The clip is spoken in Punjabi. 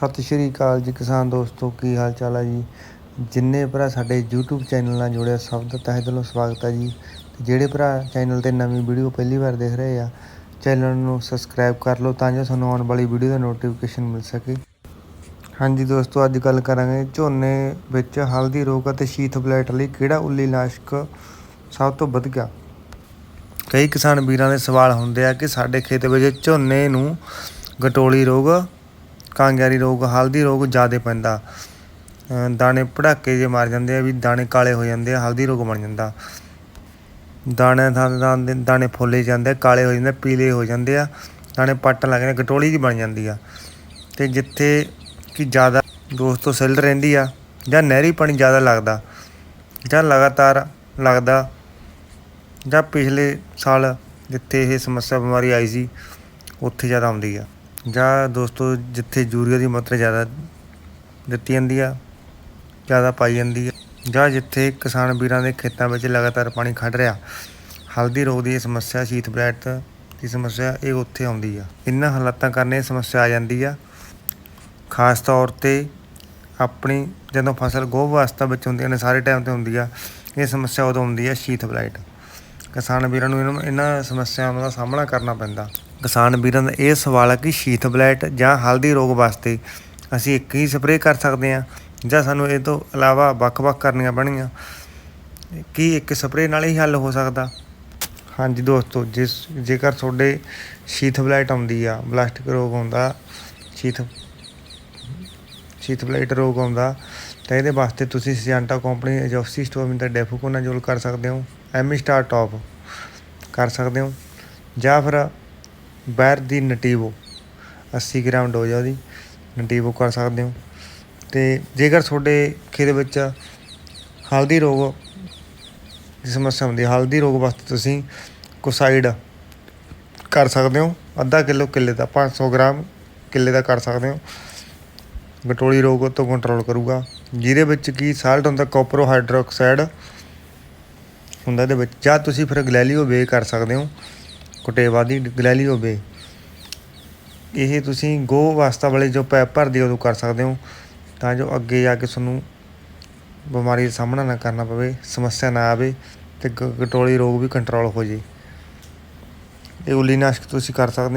ਸਤਿ ਸ਼੍ਰੀ ਅਕਾਲ ਜੀ ਕਿਸਾਨ ਦੋਸਤੋ, ਕੀ ਹਾਲ ਚਾਲ ਹੈ ਜੀ? ਜਿੰਨੇ ਭਰਾ ਸਾਡੇ YouTube ਚੈਨਲ ਨਾਲ ਜੁੜਿਆ, ਸਭ ਦਾ ਤਹਿ ਦਿਲੋਂ ਸਵਾਗਤ ਹੈ ਜੀ। ਤੇ ਜਿਹੜੇ ਭਰਾ ਚੈਨਲ ਤੇ ਨਵੀਂ ਵੀਡੀਓ ਪਹਿਲੀ ਵਾਰ ਦੇਖ ਰਹੇ ਆ, ਚੈਨਲ ਨੂੰ ਸਬਸਕ੍ਰਾਈਬ ਕਰ ਲਓ ਤਾਂ ਜੋ ਤੁਹਾਨੂੰ ਆਉਣ ਵਾਲੀ ਵੀਡੀਓ ਦਾ ਨੋਟੀਫਿਕੇਸ਼ਨ ਮਿਲ ਸਕੇ। ਹਾਂਜੀ ਦੋਸਤੋ, ਅੱਜ ਗੱਲ ਕਰਾਂਗੇ ਝੋਨੇ ਵਿੱਚ ਹਲਦੀ ਰੋਗ ਅਤੇ ਸ਼ੀਥ ਬਲੈਟ ਲਈ ਕਿਹੜਾ ਉੱਲੀ ਨਾਸ਼ਕ ਸਭ ਤੋਂ ਵਧੀਆ ਕਈ ਕਿਸਾਨ ਵੀਰਾਂ ਦੇ ਸਵਾਲ ਹੁੰਦੇ ਆ ਕਿ ਸਾਡੇ ਖੇਤ ਵਿੱਚ ਝੋਨੇ ਨੂੰ ਗਟੋਲੀ ਰੋਗ ਕਾਂਗਿਆਰੀ ਰੋਗ, ਹਲਦੀ ਰੋਗ ਜ਼ਿਆਦਾ ਪੈਂਦਾ। ਦਾਣੇ ਪੜਾਕੇ ਜੇ ਮਾਰ ਜਾਂਦੇ ਆ ਵੀ ਦਾਣੇ ਕਾਲੇ ਹੋ ਜਾਂਦੇ ਆ, ਹਲਦੀ ਰੋਗ ਬਣ ਜਾਂਦਾ। ਦਾਣੇ ਥਾਂ ਤੇ ਦਾਣੇ ਦਾਣੇ ਫੁੱਲੇ ਜਾਂਦੇ ਕਾਲੇ ਹੋ ਜਾਂਦੇ ਪੀਲੇ ਹੋ ਜਾਂਦੇ ਆ, ਦਾਣੇ ਪੱਟ ਲੱਗ ਜਾਂਦੇ ਗਟੋਲੀ ਜੀ ਬਣ ਜਾਂਦੀ ਆ। ਤੇ ਜਿੱਥੇ ਕਿ ਜ਼ਿਆਦਾ ਦੋਸਤੋ ਸਿੱਲ ਰਹਿੰਦੀ ਆ ਜਾਂ ਨਹਿਰੀ ਪਾਣੀ ਜ਼ਿਆਦਾ ਲੱਗਦਾ ਜਾਂ ਲਗਾਤਾਰ ਲੱਗਦਾ ਜਾਂ ਪਿਛਲੇ ਸਾਲ ਜਿੱਥੇ ਇਹ ਸਮੱਸਿਆ ਬਿਮਾਰੀ ਆਈ ਸੀ, ਉੱਥੇ ਜ਼ਿਆਦਾ ਆਉਂਦੀ ਆ। ਜਾਂ ਦੋਸਤੋ, ਜਿੱਥੇ ਯੂਰੀਆ ਦੀ ਮਾਤਰਾ ਜ਼ਿਆਦਾ ਦਿੱਤੀ ਜਾਂਦੀ ਆ, ਜ਼ਿਆਦਾ ਪਾਈ ਜਾਂਦੀ ਆ, ਜਾਂ ਜਿੱਥੇ ਕਿਸਾਨ ਵੀਰਾਂ ਦੇ ਖੇਤਾਂ ਵਿੱਚ ਲਗਾਤਾਰ ਪਾਣੀ ਖੜ ਰਿਹਾ, ਹਲਦੀ ਰੋਗ ਦੀ ਇਹ ਸਮੱਸਿਆ, ਸ਼ੀਤ ਬਲੈਟ ਦੀ ਸਮੱਸਿਆ, ਇਹ ਉੱਥੇ ਆਉਂਦੀ ਆ। ਇਹਨਾਂ ਹਾਲਾਤਾਂ ਕਾਰਨ ਇਹ ਸਮੱਸਿਆ ਆ ਜਾਂਦੀ ਆ। ਖਾਸ ਤੌਰ ਤੇ ਆਪਣੀ ਜਦੋਂ ਫਸਲ ਗੋਭ ਅਵਸਥਾ ਵਿੱਚ ਹੁੰਦੀਆਂ ਨੇ ਸਾਰੇ ਟਾਈਮ ਤੇ ਹੁੰਦੀ ਆ, ਇਹ ਸਮੱਸਿਆ ਉਦੋਂ ਆਉਂਦੀ ਆ ਸ਼ੀਤ ਬਲਾਈਟ ਕਿਸਾਨ ਵੀਰਾਂ ਨੂੰ ਇਹਨਾਂ ਇਹਨਾਂ ਸਮੱਸਿਆਵਾਂ ਦਾ ਸਾਹਮਣਾ ਕਰਨਾ ਪੈਂਦਾ। ਕਿਸਾਨ ਵੀਰਾਂ ਦਾ ਇਹ ਸਵਾਲ ਹੈ ਕਿ ਸ਼ੀਥ ਬਲਾਈਟ ਜਾਂ ਹਲਦੀ ਰੋਗ ਵਾਸਤੇ ਅਸੀਂ ਇੱਕ ਹੀ ਸਪਰੇਅ ਕਰ ਸਕਦੇ ਹਾਂ ਜਾਂ ਸਾਨੂੰ ਇਹ ਤੋਂ ਇਲਾਵਾ ਵੱਖ-ਵੱਖ ਕਰਨੀਆਂ ਪੈਣਗੀਆਂ? ਕੀ ਇੱਕ ਸਪਰੇਅ ਨਾਲ ਹੀ ਹੱਲ ਹੋ ਸਕਦਾ? ਹਾਂਜੀ ਦੋਸਤੋ, ਜਿਸ ਜੇਕਰ ਤੁਹਾਡੇ ਸ਼ੀਥ ਬਲਾਈਟ ਆਉਂਦੀ ਆ, ਬਲਾਸਟਿਕ ਰੋਗ ਆਉਂਦਾ ਸ਼ੀਥ ਸ਼ੀਥ ਬਲਾਈਟ ਰੋਗ ਆਉਂਦਾ, ਤਾਂ ਇਹਦੇ ਵਾਸਤੇ ਤੁਸੀਂ ਸਿਜੰਟਾ ਕੰਪਨੀ ਐਜੋਕਸੀ ਸਟੋਵਿਨ ਦਾ ਡੈਫੋਕੋਨਾਜ਼ੋਲ ਕਰ ਸਕਦੇ ਹੋ ਐਮੀ ਸਟਾਰ ਟੌਪ ਕਰ ਸਕਦੇ ਹੋ, ਜਾਂ ਫਿਰ ਬੈਰ ਦੀ ਨਟੀਵੋ 80 ਗ੍ਰਾਮ ਡੋਜ਼ ਆ ਉਹਦੀ, ਨਟੀਵੋ ਕਰ ਸਕਦੇ ਹੋ। ਤੇ ਜੇਕਰ ਤੁਹਾਡੇ ਖੇਤ ਵਿੱਚ ਹਲਦੀ ਰੋਗ ਦੀ ਸਮੱਸਿਆ ਹੁੰਦੀ ਹੈ ਹਲਦੀ ਰੋਗ ਵਾਸਤੇ ਤੁਸੀਂ ਕੋਸਾਈਡ ਕਰ ਸਕਦੇ ਹੋ। ਅੱਧਾ ਕਿਲੋ ਕਿੱਲੇ ਦਾ 500 ਗ੍ਰਾਮ ਕਿੱਲੇ ਦਾ ਕਰ ਸਕਦੇ ਹੋ। ਗਟੋਲੀ ਰੋਗ ਤੋਂ ਕੰਟਰੋਲ ਕਰੂਗਾ। ਜਿਹਦੇ ਵਿੱਚ ਕੀ ਸਾਲਟ ਹੁੰਦਾ ਕਾਪਰੋ ਹਾਈਡਰੋਕਸਾਈਡ ਹੁੰਦਾ ਇਹਦੇ ਵਿੱਚ ਜਾਂ ਤੁਸੀਂ ਫਿਰ ਗਲੈਲੀਓ ਵੇ ਕਰ ਸਕਦੇ ਹੋ। ਕੁਟੇਵਾ ਦੀ ਗਲੈਲੀਓ ਵੇ ਇਹ ਤੁਸੀਂ ਗੋ ਵਾਸਤਾ ਵਾਲੇ ਜੋ ਪੈਪ ਭਰਦੀ ਉਦੋਂ ਕਰ ਸਕਦੇ ਹੋ। ਤਾਂ ਜੋ ਅੱਗੇ ਜਾ ਕੇ ਤੁਹਾਨੂੰ ਬਿਮਾਰੀ ਦਾ ਸਾਹਮਣਾ ਨਾ ਕਰਨਾ ਪਵੇ, ਸਮੱਸਿਆ ਨਾ ਆਵੇ ਤੇ ਗਟੋਲੀ ਰੋਗ ਵੀ ਕੰਟਰੋਲ ਹੋ ਜੇ। ਇਹ ਉੱਲੀ ਨਾਸ਼ਕ ਤੁਸੀਂ ਕਰ ਸਕਦੇ